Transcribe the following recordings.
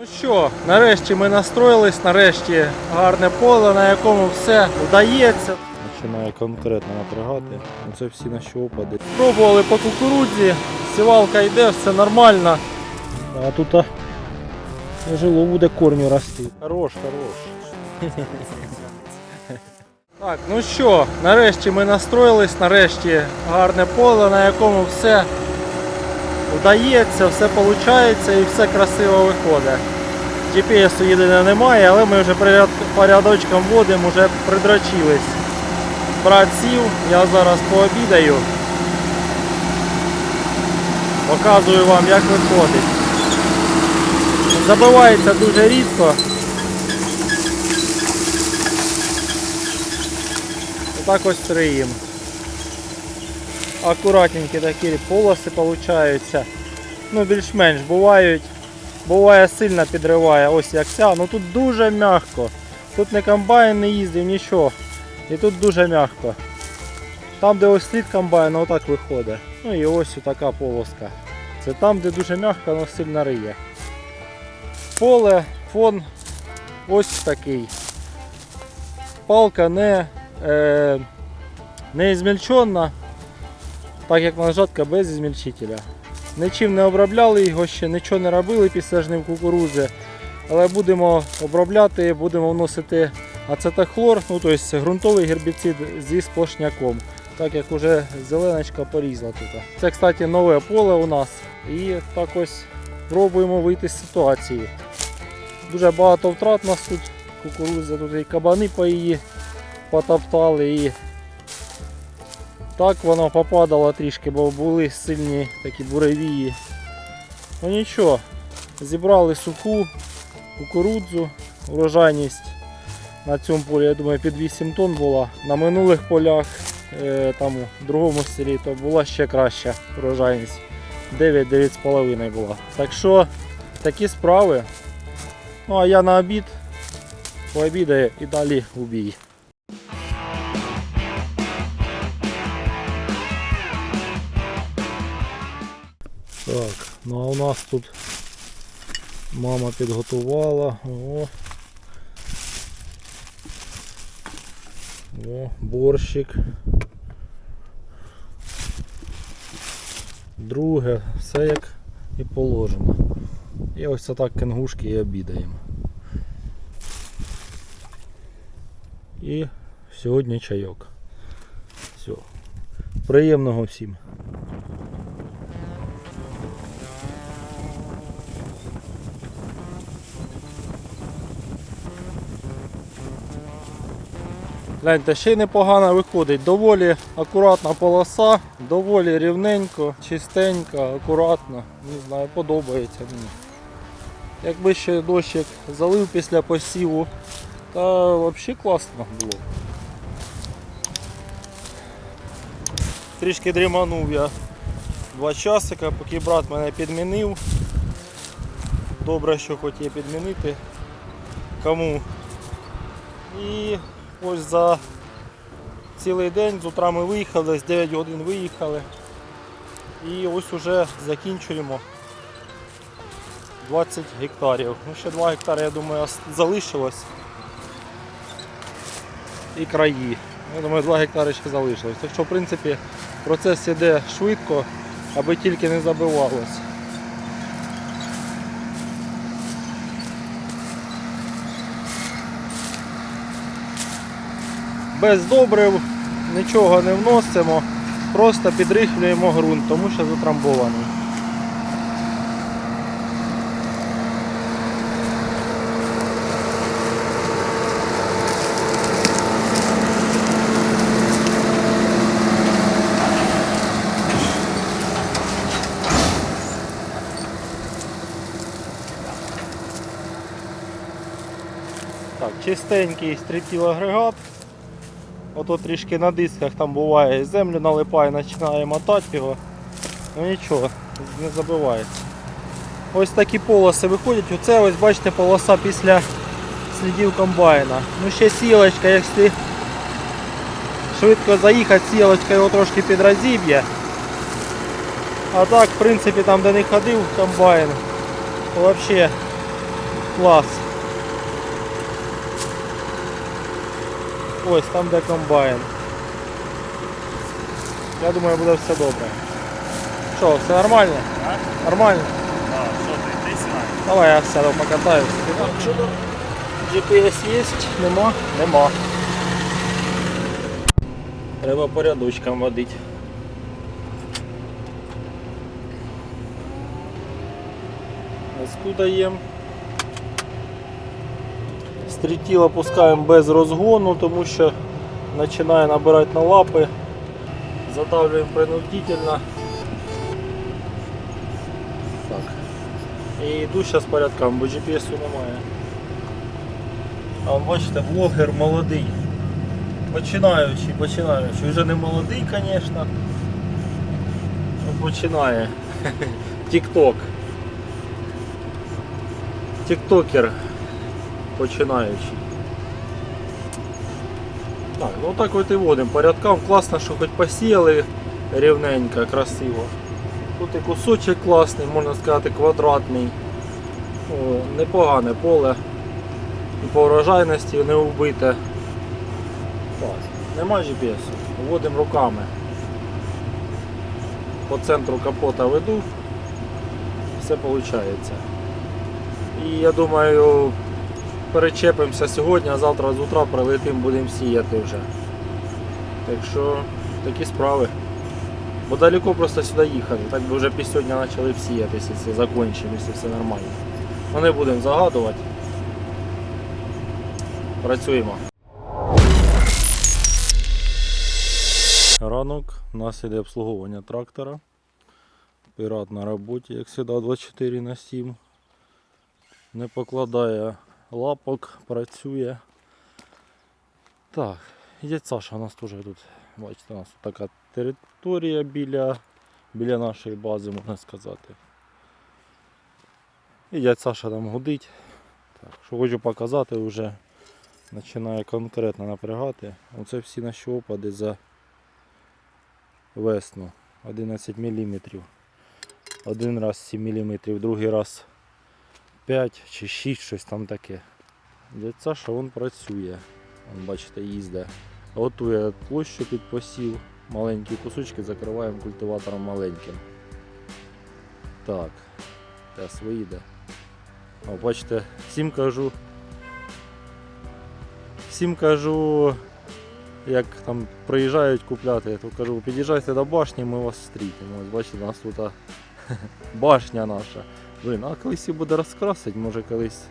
Ну що, нарешті ми настроїлись, нарешті гарне поле, на якому все вдається. Починає конкретно напрягати. Це всі наші опади. Пробували по кукурудзі, сівалка йде, все нормально. А тут а, тяжело буде корню рости. Хорош, хорош. Так, ну що, нарешті ми настроїлись, нарешті гарне поле, на якому все вдається, все виходить і все красиво виходить. GPS єдине немає, але ми вже поряд- по рядочкам вводимо, вже придрочились. Брат сів, я зараз пообідаю. Показую вам, як виходить. Забивається дуже рідко. Отак ось триїм. Акуратненькі такі полоси получаються. Ну, більш-менш бувають. Буває сильно підриває, ось як ця. Ну тут дуже м'яко. Тут не комбайн не їздив, нічого. І тут дуже м'яко. Там, де ось слід комбайна, отак виходить. Ну і ось така полоска. Це там, де дуже м'яко, воно сильно риє. Поле, фон ось такий. Палка не, е, не змільчена, так як нажатка без змільчителя. Нічим не обробляли його ще, нічого не робили після жнив кукурудзи. Але будемо обробляти, будемо вносити ацетохлор, ну тобто ґрунтовий гербіцид зі сплошняком. Так як вже зеленочка порізла тут. Це, кстати, нове поле у нас. І так ось пробуємо вийти з ситуації. Дуже багато втрат у нас тут кукурудза, тут і кабани по її потоптали. І так воно попадало трішки, бо були сильні такі буревії. Ну нічого, зібрали суху кукурудзу, урожайність на цьому полі, я думаю, під 8 тонн була. На минулих полях, е, там у другому селі, то була ще краща урожайність. 9-9,5 була. Так що такі справи. Ну а я на обід пообідаю і далі у бій. Так, ну а у нас тут мама підготувала. О. О, борщик. Друге, все як і положено. І ось так кенгушки і обідаємо. І сьогодні чайок. Все. Приємного всім. Гляньте, ще й непогано виходить. Доволі акуратна полоса, доволі рівненько, чистенько, акуратно. Не знаю, подобається мені. Якби ще дощик залив після посіву, та взагалі класно було. Трішки дріманув я два часика, поки брат мене підмінив. Добре, що є підмінити кому. І ось за цілий день з утра ми виїхали, з 9 годин виїхали. І ось уже закінчуємо 20 гектарів. Ну, ще 2 гектари, я думаю, залишилось. І краї. Я думаю, 2 гектари ще залишилось. Так що, в принципі, процес іде швидко, аби тільки не забивалось. Без добрив нічого не вносимо, просто підрихлюємо ґрунт, тому що затрамбований. Чистенький стрітіл агрегат. Ото трішки на дисках там буває, землю налипає, починає мотати його. Ну нічого, не забивається. Ось такі полоси виходять. Оце ось бачите полоса після слідів комбайна. Ну ще сілочка, якщо швидко заїхати, сілочка його трошки підразіб'є. А так, в принципі, там де не ходив комбайн, то взагалі Клас. Ось там де комбайн. Я думаю, буде все добре. Що, все нормально? Нормально? А, що ти, ти сідай? Давай я сяду покатаюсь. GPS є? Нема? Нема. Треба по рядочкам водити. Газку даємо. Стрітіло пускаємо без розгону, тому що починає набирати на лапи. Задавлюємо принудительно. Так. І йду зараз порядкам, бо GPS немає. А бачите, блогер молодий. Починаючий, починаючий. Вже не молодий, звісно. Починає. Тік-ток. Тіктокер починаючий. Так, ну так от і водимо. Порядкам класно, що хоч посіяли рівненько, красиво. Тут і кусочок класний, можна сказати, квадратний. О, непогане поле. І по врожайності не вбите. Так, Нема GPS, вводимо руками. По центру капота веду, все виходить. І я думаю, перечепимося сьогодні, а завтра з утра прилетим, будемо сіяти вже. Так що такі справи. Бо далеко просто сюди їхати. Так би вже після сьогодні почали всіятися, якщо закінчимо, якщо все нормально. Ну не будемо загадувати. Працюємо. Ранок, у нас іде обслуговування трактора. Пірат на роботі, як завжди, 24 на 7. Не покладає лапок, працює. Так, дядь Саша у нас теж тут, бачите, у нас така територія біля, біля нашої бази, можна сказати. І дядь Саша там гудить. Так, що хочу показати вже починає конкретно напрягати. Оце всі наші опади за весну 11 мм. Один раз 7 мм, другий раз 5 чи 6, щось там таке. Дядь Саша він працює. Вон, бачите, їздить. Готує площу під посів. Маленькі кусочки закриваємо культиватором маленьким. Так, тес вийде. О, бачите, всім кажу. Всім кажу, як там приїжджають купляти, то кажу, під'їжджайте до башні, ми вас зустрітимо. Ось бачите, у нас тут башня наша. Блин, а колись її буде розкрасити, може колись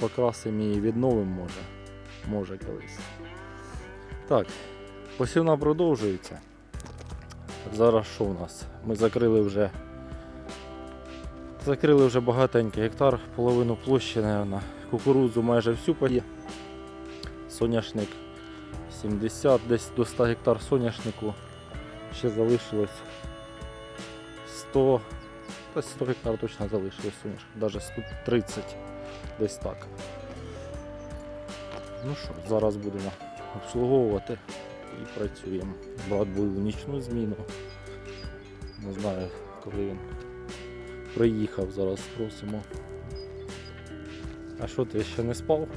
покрасимо її відновимо, може. Може колись. Так, посівна продовжується. Зараз що у нас? Ми закрили вже Закрили вже багатенький гектар, половину площі, наверное. Кукурудзу майже всю поє. Соняшник 70, десь до 100 гектар соняшнику. Ще залишилось 100, та 100 гектар точно залишилось соняшник, навіть 130 десь так. Ну що, зараз будемо обслуговувати і працюємо. Брат буде в нічну зміну. Не знаю, коли він приїхав, зараз спросимо. А що ти ще не спав?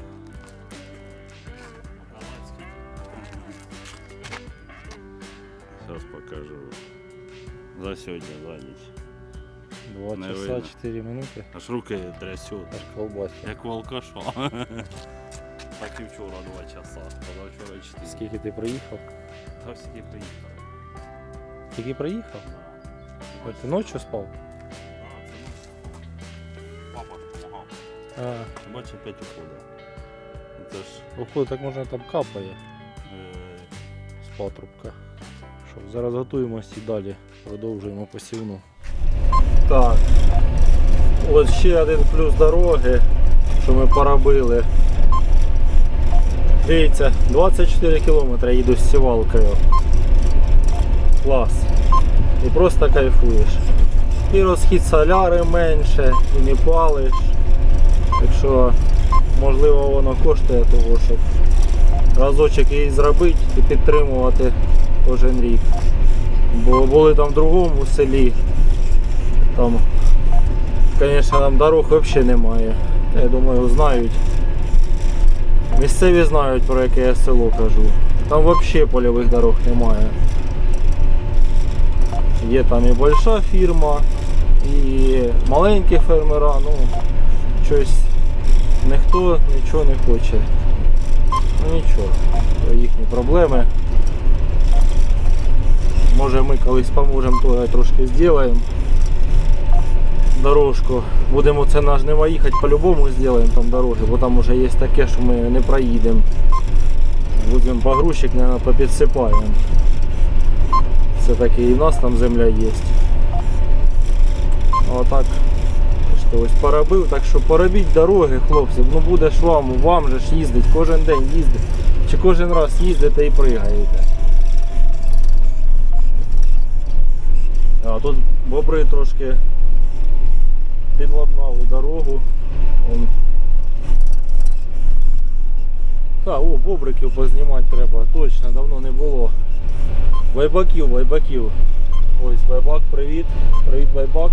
Зараз покажу. За сьогодні, за ніч. 2 Не часа видно. 4 минути. Аж руки трясуть. Аж колбасі. Як у алкаша. Так і вчора 2 часа. Позавчора 4. Скільки ти приїхав? Та всі приїхали. Тільки приїхав? А Ти ночі спав? А, це. Папа допомагав. А, Бачиш, опять уходить. Це ж уходить, так можна там капає е, з патрубка. Що, зараз готуємося і далі продовжуємо посівну. Так. Ось ще один плюс дороги, що ми поробили. Дивіться, 24 кілометри їду з сівалкою. Клас. І просто кайфуєш. І розхід соляри менше, і не палиш. Так що, можливо, воно коштує того, щоб разочок її зробити і підтримувати кожен рік. Бо були там в другому селі, там Звісно, там дорог взагалі немає. Я думаю, знають. Місцеві знають, про яке я село кажу. Там взагалі польових дорог немає. Є там і більша фірма, і маленькі фермера, ну щось ніхто нічого не хоче. Ну нічого, то їхні проблеми. Може ми колись поможемо, то трошки зробимо дорожку. Будемо це на жнива їхати, по-любому зробимо там дороги, бо там вже є таке, що ми не проїдемо. Будемо погрузчик, мабуть, попідсипаємо. Все таки і в нас там земля є. Отак. Ось поробив, так що поробіть дороги, хлопці. Ну буде ж вам, вам же ж їздить, кожен день їздить. Чи кожен раз їздите і пригаєте. А тут бобри трошки підладнали дорогу. Он. Так, о, бобриків познімати треба, точно, давно не було. Байбаків, байбаків. Ось байбак, привіт. Привіт, байбак.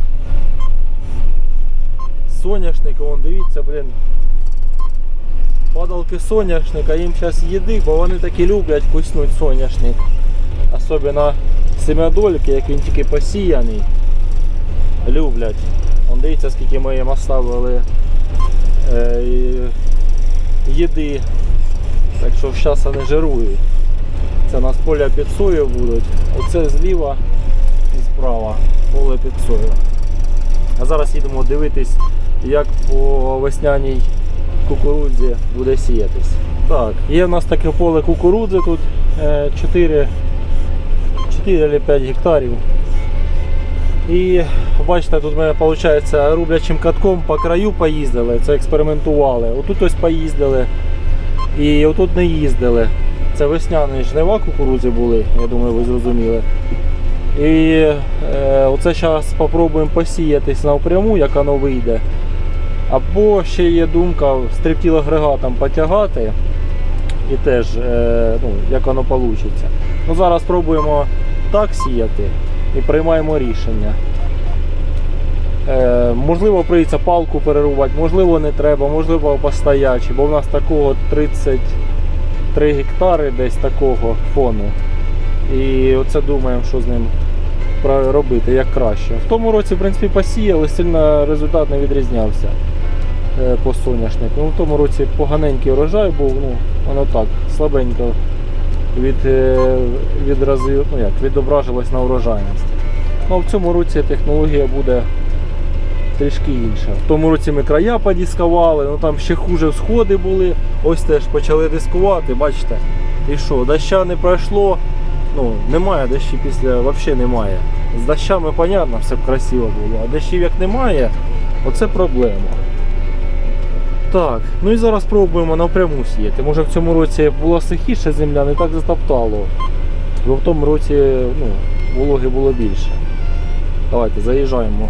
Соняшник, вон дивіться, блін. Падалки соняшника, їм зараз їди, бо вони такі люблять куснуть соняшник. Особливо семядольки, як він тільки посіяний. Люблять. Вон дивіться, скільки ми їм оставили е, їди. Так що зараз вони жирують. Це у нас поля під сою будуть. Оце зліва і справа поле під сою. А зараз їдемо дивитись, як по весняній кукурудзі буде сіятись. Так, є в нас таке поле кукурудзи тут е, 4, 4 чи 5 гектарів. І бачите, тут ми виходить рублячим катком по краю поїздили, це експериментували. Отут ось поїздили і отут не їздили. Це весняні жнива кукурудзи були, я думаю, ви зрозуміли. І е, оце зараз спробуємо посіятись напряму, як воно вийде. Або ще є думка стрибтіл агрегатом потягати і теж е, ну, як воно вийде. Ну, зараз спробуємо так сіяти і приймаємо рішення. Е, можливо, прийдеться палку перерубати, можливо, не треба, можливо, постоячи, бо в нас такого 33 гектари десь такого фону. І оце думаємо, що з ним робити, як краще. В тому році, в принципі, посіяли, сильно результат не відрізнявся е, по соняшнику. Ну, в тому році поганенький урожай був, ну, воно так, слабенько від, е, ну, як, відображилось на урожайності. Ну, в цьому році технологія буде трішки інша. В тому році ми края подіскували, ну там ще хуже всходи були. Ось теж почали дискувати, бачите. І що, доща не пройшло, ну немає дощі після, взагалі немає. З дощами, понятно, все б красиво було, а дощів як немає, оце проблема. Так, ну і зараз спробуємо напряму сіяти. Може в цьому році була сухіша земля, не так затоптало. Бо в тому році ну, вологи було більше. Давайте заїжджаємо.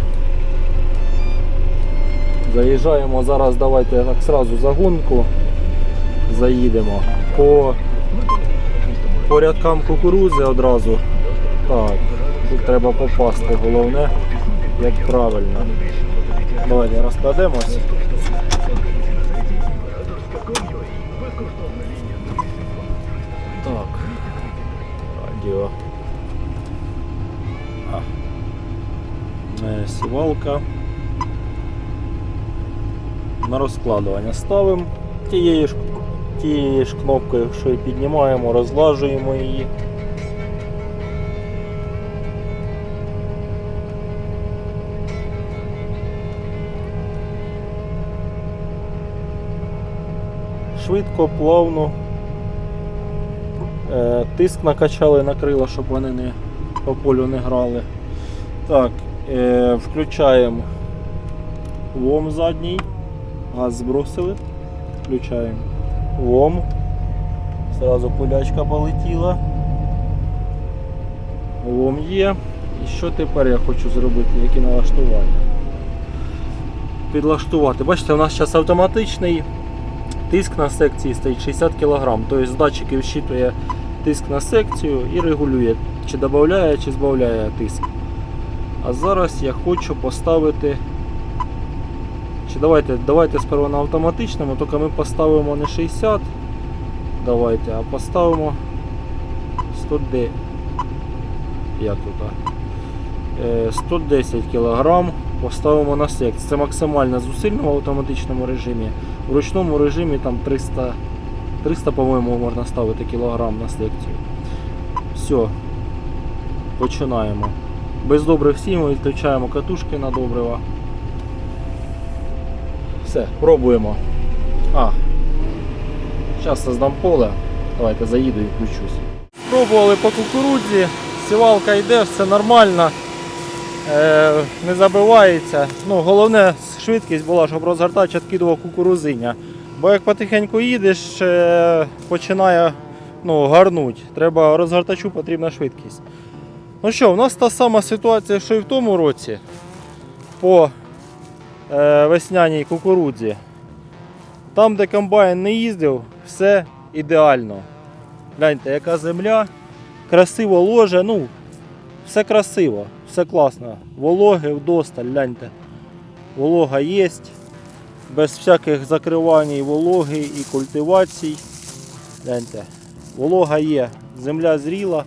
Заїжджаємо зараз, давайте так сразу за гонку заїдемо. По, по рядкам кукурудзи одразу. Так, тут треба попасти, головне, як правильно. Давайте розкладемось. Так. Радіо. А. Е, Сівалка. На розкладування ставимо тією ж, тією ж кнопкою, що і піднімаємо, розлажуємо її. Швидко, плавно. Е, Тиск накачали на крила, щоб вони не по полю не грали. Так, е, включаємо лом задній. Газ збросили. Включаємо лом. Зразу полячка полетіла. Лом є. І що тепер я хочу зробити? Які налаштування? Підлаштувати. Бачите, у нас зараз автоматичний тиск на секції стоїть 60 кг. Тобто датчик вщитує тиск на секцію і регулює, чи додає, чи збавляє тиск. А зараз я хочу поставити Чи давайте, давайте сперва на автоматичному, тільки ми поставимо не 60. Давайте, а поставимо 110. Як тут? Е, 110 кг поставимо на секцію. Це максимальна зусиль в автоматичному режимі. В ручному режимі там 300, 300 по-моєму, можна ставити кілограм на секцію. Все. Починаємо. Без добрих сім відключаємо катушки на добрива. Все, пробуємо. А. Зараз создам поле. Давайте заїду і включусь. Пробували по кукурудзі, сівалка йде, все нормально. Е, не забивається. Ну, головне, швидкість була, щоб розгортач відкидував кукурузиня. Бо як потихеньку їдеш, е, починає ну, гарнуть. Треба розгортачу потрібна швидкість. Ну що, у нас та сама ситуація, що і в тому році по е, весняній кукурудзі. Там, де комбайн не їздив, все ідеально. Гляньте, яка земля, красиво ложе, ну, все красиво, все класно. Вологи вдосталь, гляньте. Волога є, без всяких закривань вологи і культивацій. Гляньте, волога є, земля зріла,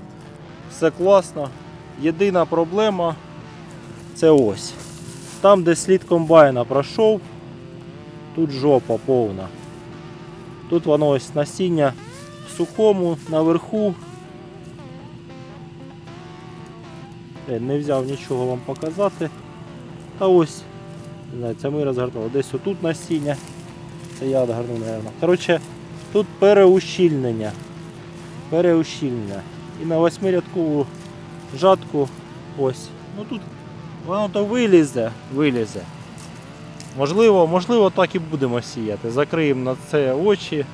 все класно. Єдина проблема це ось. Там, де слід комбайна пройшов, тут жопа повна. Тут воно ось насіння в сухому, наверху. Не взяв нічого вам показати. Та ось, це ми розгорнули. Десь отут насіння. Це я відгорнув, мабуть. Коротше, тут переущільнення. Переущільнення. І на восьмирядкову жатку ось. Ну тут воно то вилізе, вилізе. Можливо, можливо, так і будемо сіяти. Закриємо на це очі.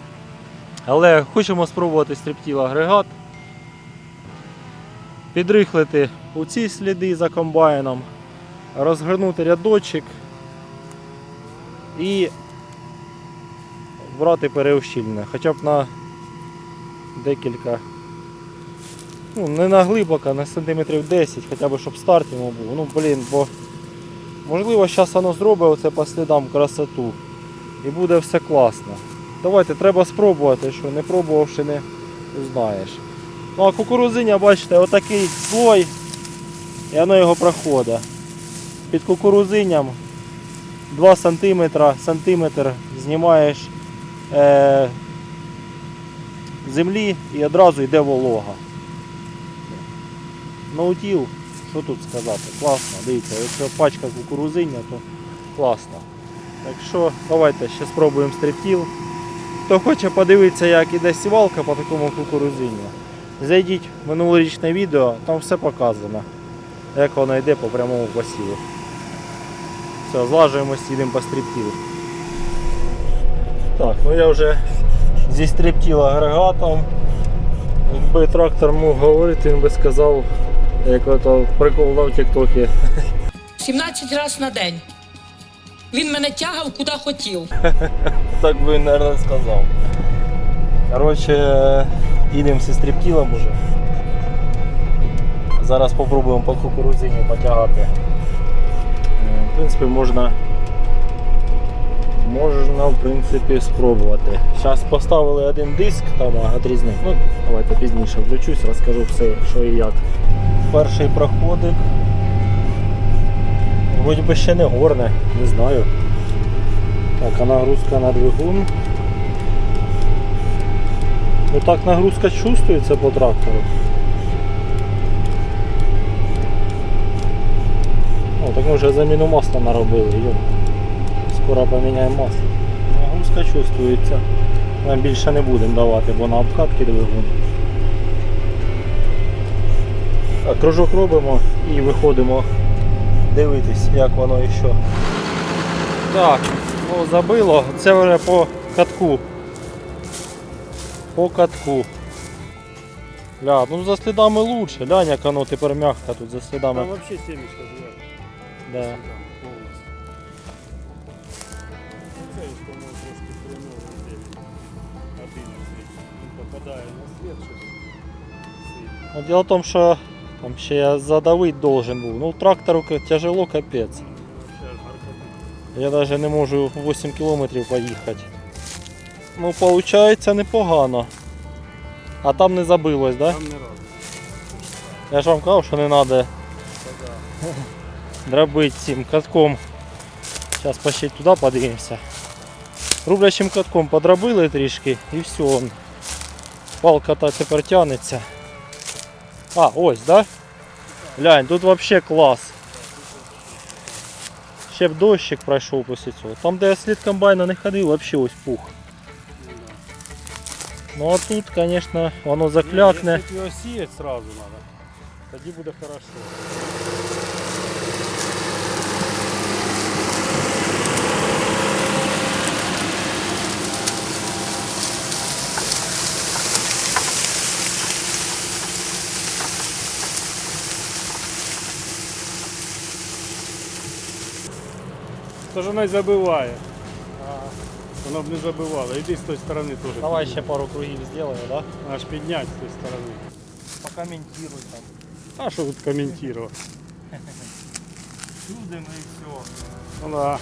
Але хочемо спробувати стріптіл агрегат. Підрихлити у ці сліди за комбайном, розгорнути рядочок і брати переущільне. Хоча б на декілька, ну не на глибоко, на сантиметрів 10, хоча б щоб старт йому був. Ну блін, бо можливо зараз воно зробить оце по слідам красоту і буде все класно. Давайте, треба спробувати, що не пробувавши не узнаєш. Ну а кукурузиня, бачите, отакий слой, і воно його проходить. Під кукурузиням 2 см, сантиметр знімаєш е, землі і одразу йде волога. Наутіл, що тут сказати? Класно, дивіться, якщо пачка кукурузиння, то класно. Так що давайте ще спробуємо стріптіл. Хто хоче подивитися, як іде сівалка по такому кукурузинню, зайдіть в минулорічне відео, там все показано, як воно йде по прямому посіву. Все, злажуємось, їдемо по стріптілу. Так, ну я вже зі стріптіл агрегатом. Якби трактор мог говорити, він би сказав, як ото прикол в Тіктокі. 17 разів на день. Він мене тягав куди хотів. Так би, він, мабуть, сказав. Коротше, їдемо зі стріптілом уже. Зараз спробуємо по кукурузині потягати. Е, В принципі, можна. Можна, в принципі, спробувати. Зараз поставили один диск, там отрізник. Ну, давайте пізніше включусь, розкажу все, що і як. Перший проходик. Вроді би ще не горне, не знаю. Так, а нагрузка на двигун. Ну так нагрузка чувствується по трактору. О, так ми вже заміну масла наробили, йо. Скоро поміняємо масло. Нагрузка чувствується. Нам більше не будемо давати, бо на обкатки двигун. Кружок робимо і виходимо дивитись, як воно і що. Так, ну забило, це вже по катку. По катку. Ля, ну за слідами лучше, глянь, як воно тепер м'яко тут за слідами. Там вообще семечко живе. Да. Повністю. Це ось, по-моєму, трошки хреново йде. Один ось він попадає на світ щось. Ну, Дело в тому, що там ще я задавити должен був. Ну трактору тяжело гаркотить. Я навіть не можу 8 кілометрів поїхати. Ну, виходить непогано. А там не забилось. Да? Там не разу. Я ж вам казав, що не треба Та да. дробити цим катком. Зараз по ще туди подивимося. Рублячим катком подробили трішки і все. Он. Палка та тепер тягнеться. А, ось, да? Глянь, тут взагалі клас. Ще б дощик пройшов після цього. Там, де я слід комбайна не ходив, взагалі ось пух. Ну, да. Ну а тут, звісно, воно заклякне. Якщо його сіяти сразу треба, тоді буде Хорошо. Тож вона й забиває. Вона б не забивала. Іди з тої сторони теж. Давай підніми. ще пару кругів зробимо, да? Аж підняти з тої сторони. Покоментируй там. А що тут коментувати? Чудимо і все. Ну да.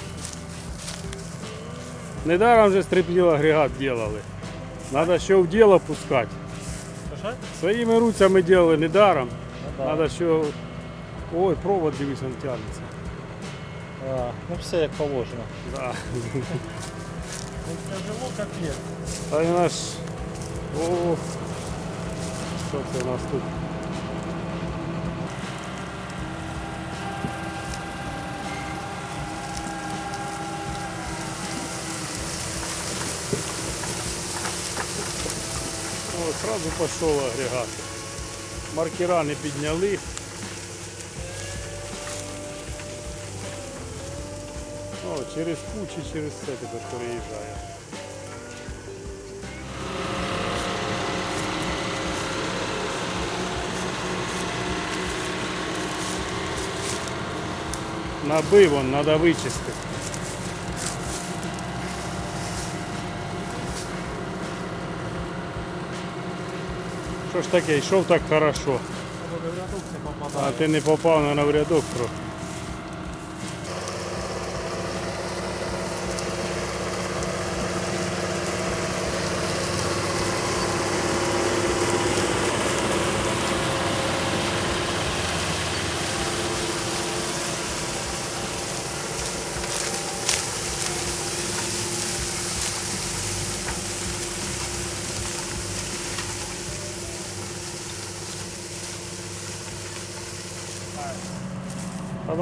Недаром же стріплів агрегат делали. Надо що в діло пускати. Що? Своїми руцями делали недаром. Ну, да. Надо що. Ой, провод дивись, він тягнеться. А, ну все як положено. Да. Ну, тяжело капець. А він наш. О, що це у нас тут? О, сразу пошел агрегат. Маркера не підняли. через кучі, через все тепер переїжджає. Набив он, треба вичистити. Що ж таке, йшов так хорошо, а ти не попав на в рядок трохи.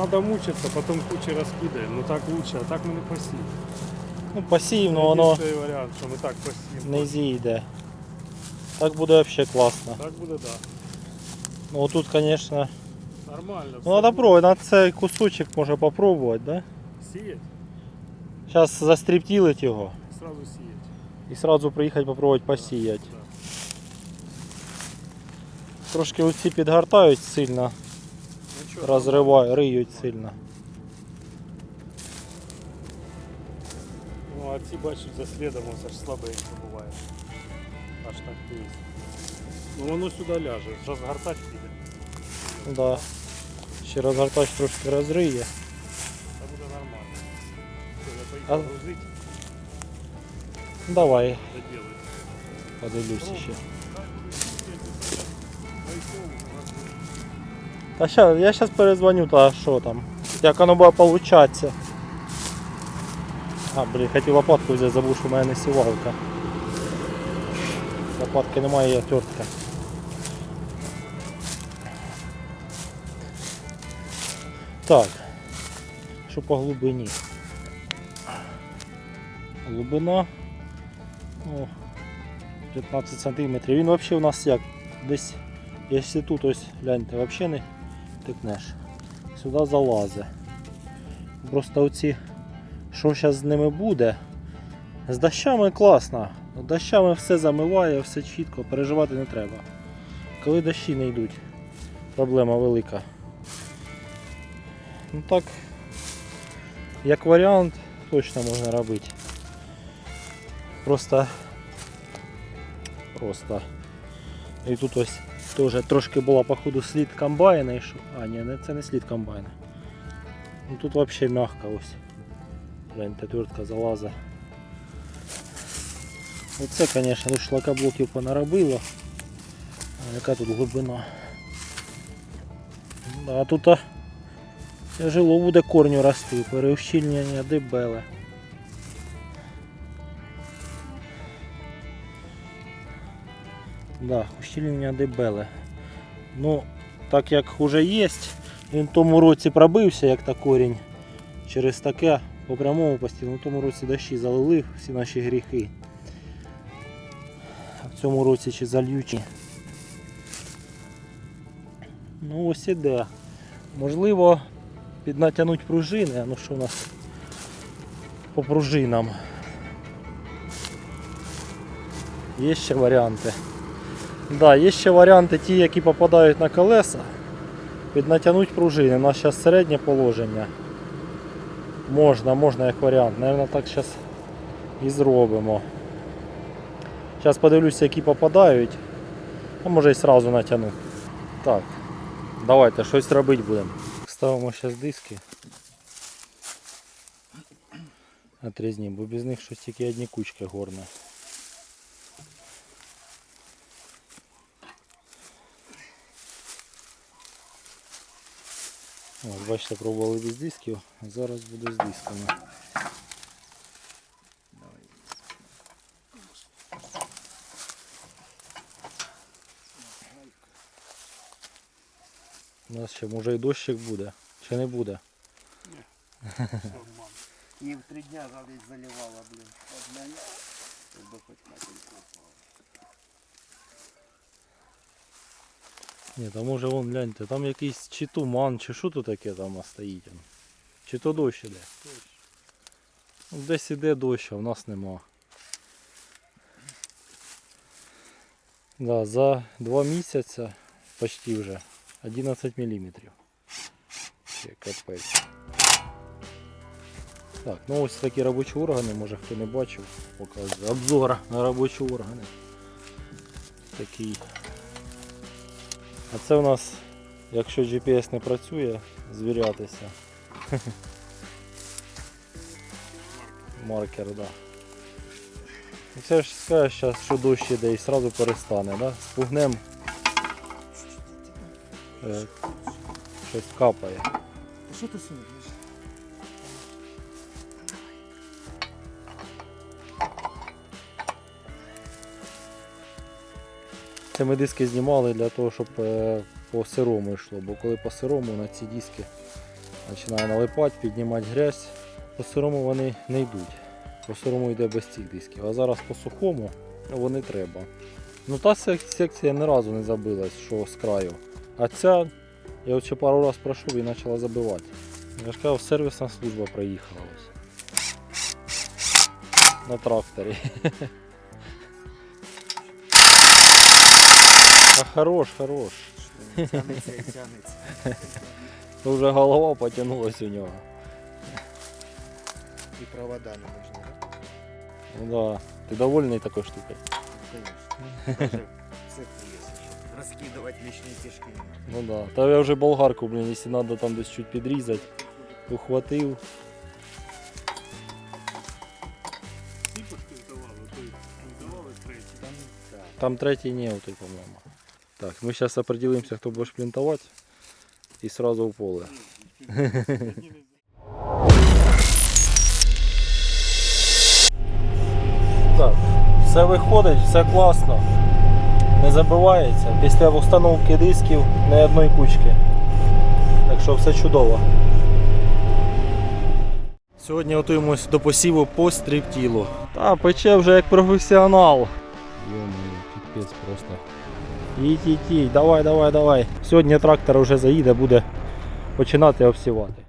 Надо мучиться, потом кучи раскидаем. Ну так лучше, а так ми не посіємо. Ну посіяв, ну воно Єдиний варіант, що ми так посіємо. не зійде. Так буде взагалі класно. Так буде, так. Да. Ну тут, звісно, Нормально. ну треба пробувати, на цей кусочок може попробувати, да? Сіять, Зараз застріптілить його сразу сіять. і одразу приїхати попробувати посіяти. Да. Трошки оці підгортають сильно, Розривають, риють сильно. Ну, а ці бачать за слідом, ось аж слабенько буває. Аж так дивись. Ну воно сюди ляже, розгортати піде. Ну Да. Ще розгортач трошки розриє. Це буде нормально. Все, я А- грузити, Ну, Давай, доділити. подивлюся ще. Та ща, я зараз перезвоню, та що там. Як воно буде получатися. А, блін, хотів лопатку взяти, забув, що в мене не сівалка. Лопатки немає, є тертка. Так. Що по глибині? Глибина. О, 15 сантиметрів. Він взагалі у нас як? Десь, якщо тут ось гляньте, взагалі не тикнеш. Сюди залазить. Просто оці, що зараз з ними буде, з дощами класно. Дощами все замиває, все чітко, переживати не треба. Коли дощі не йдуть, проблема велика. Ну так, як варіант, точно можна робити. Просто. Просто. І тут ось теж трошки була походу слід комбайна що. А, ні, це не слід комбайна. Ну тут взагалі м'яко ось. Гляньте, твердка залазить. Оце, звісно, тут шлакоблоків понаробило. А яка тут глибина? Да, тут тяжело буде корню рости, переущільнення дебеле. Да, ущільнення дебеле. Ну, так як вже є, він в тому році пробився, як та корінь. Через таке по прямому постійно. В тому році дощі залили всі наші гріхи. А в цьому році чи зальючі. Ну ось іде. Можливо, піднатягнуть пружини, ну що у нас по пружинам. Є ще варіанти. Да, є ще варіанти ті, які попадають на колеса. Піднатягнуть пружини. У нас зараз середнє положення. Можна, можна як варіант. Наверно, так зараз і зробимо. Зараз подивлюся, які попадають. А може і одразу натягну. Так, давайте щось робити будемо. Ставимо зараз диски. Отрізні, бо без них щось тільки одні кучки горне. От, бачите, пробували без дисків, а зараз буде з дисками. У нас ще може і дощик буде, чи не буде. И в три дня завтра заливала, блин. Подгоняла, чтобы хоть капельку упала. Ні, там може вон гляньте, там якийсь чи туман, чи що тут таке там стоїть. Чи то дощ іде. Ну, Десь іде дощ, а в нас нема. Да, за два місяці почти вже 11 мм. Капець. Так, ну ось такі робочі органи, може хто не бачив, показую. Обзор на робочі органи. Такий. А це у нас, якщо GPS не працює, звірятися. Маркер, да. І Це ж скажеш, що дощ іде і одразу перестане, да? Спугнем. Е, щось капає. Та що ти смотришь? Це ми диски знімали для того, щоб е, по сирому йшло, бо коли по сирому на ці диски починає налипати, піднімати грязь, по сирому вони не йдуть. По сирому йде без цих дисків. А зараз по сухому ну, вони треба. Ну та секція ні разу не забилась, що з краю. А ця, я ще пару разів пройшов і почала забивати. Я ж кажу, сервісна служба приїхала ось. На тракторі. А хорош, хорош. Тянется и тянется. Вже голова потягнулась у нього. И провода не нужны, да? Ну да. Ти довольний такою штукою? Конечно. Даже в цеху есть еще. Раскидывать лишние кишки. не надо. Ну да. Та я вже болгарку, блін, якщо треба там десь чуть підрізати, ухватив. Сипушки здавали, то есть здавали третій. Там, да. Там третій не той, по-моєму. Так, ми зараз определимося, хто буде шплінтувати. І сразу в поле. Так, все виходить, все класно. Не забивається. Після установки дисків не одної кучки. Так що все чудово. Сьогодні готуємось до посіву по стріптілу. Та пече вже як професіонал. Йо-моє, піпець просто. Їдь, їдь, їдь, давай, давай, давай. Сьогодні трактор вже заїде, буде починати обсівати.